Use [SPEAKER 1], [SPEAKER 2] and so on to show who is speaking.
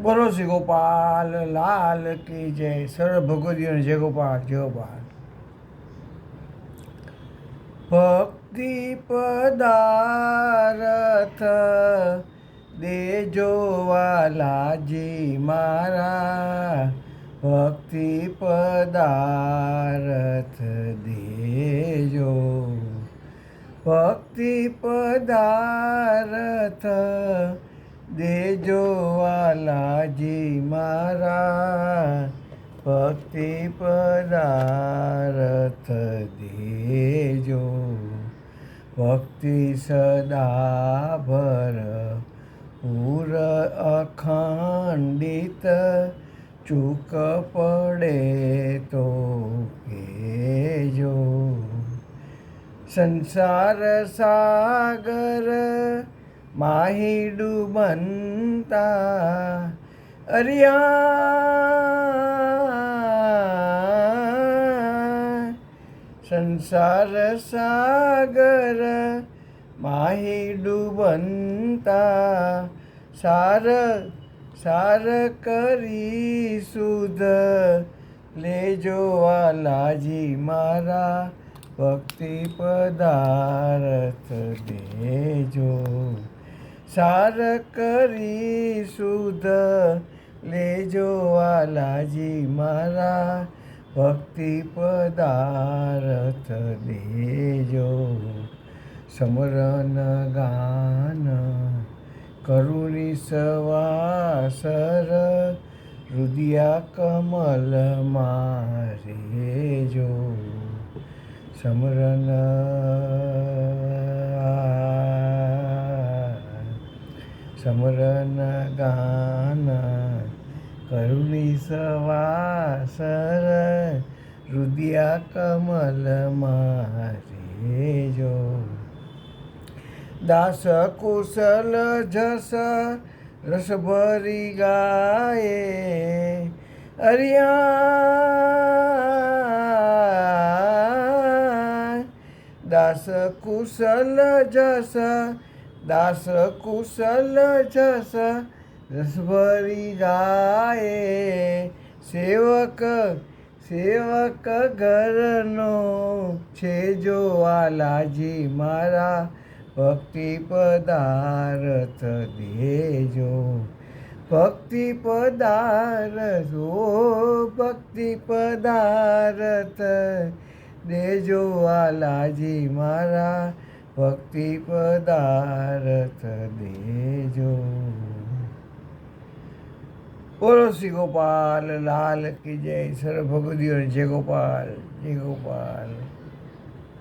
[SPEAKER 1] બોલો શ્રી ગોપાલ લાલ કી જય સર્વ ભગવદીઓ જય ગોપાલ જય ગોપાલ ભક્તિ પદારથ દેજો વાલાજી મારા ભક્તિ પદારથ દેજો ભક્તિ પદારથ દેજો વાલાજી મારા ભક્તિ પદારથ દેજો. ભક્તિ સદા ભર પૂર અખંડિત, ચૂક પડે તો કેજો. સંસાર સાગર माहिडू बनता अरिया संसार सागर माही डुबंता सार सार करी सुध ले जो आलाजी मारा भक्ती पदार्थ देजो सार करी सुध ले लेजो वालाजी मारा भक्ती दे जो समरण गान करुणी सवासर हृदया कमल मारे जो समरण સમરન ગાન કરુણી સવાસર રુદિયા કમલ મારે જો દાસ કુશલ જસ રસ ભરી ગાયે અરિયા દાસ કુશલ જસ દાસ કુશલ જસ, રસભરી ગાય. સેવક સેવક ઘરનો છે જો આલાજી મારા ભક્તિ પદાર્થ દેજો. ભક્તિ પદાર્થ, ઓ ભક્તિ પદાર્થ દેજો આલાજી મારા ભક્તિ પદાર્થ દેજો બોલો શ્રી ગોપાલ લાલ કી જય સર્વ ભગવદીઓ જય ગોપાલ જય ગોપાલ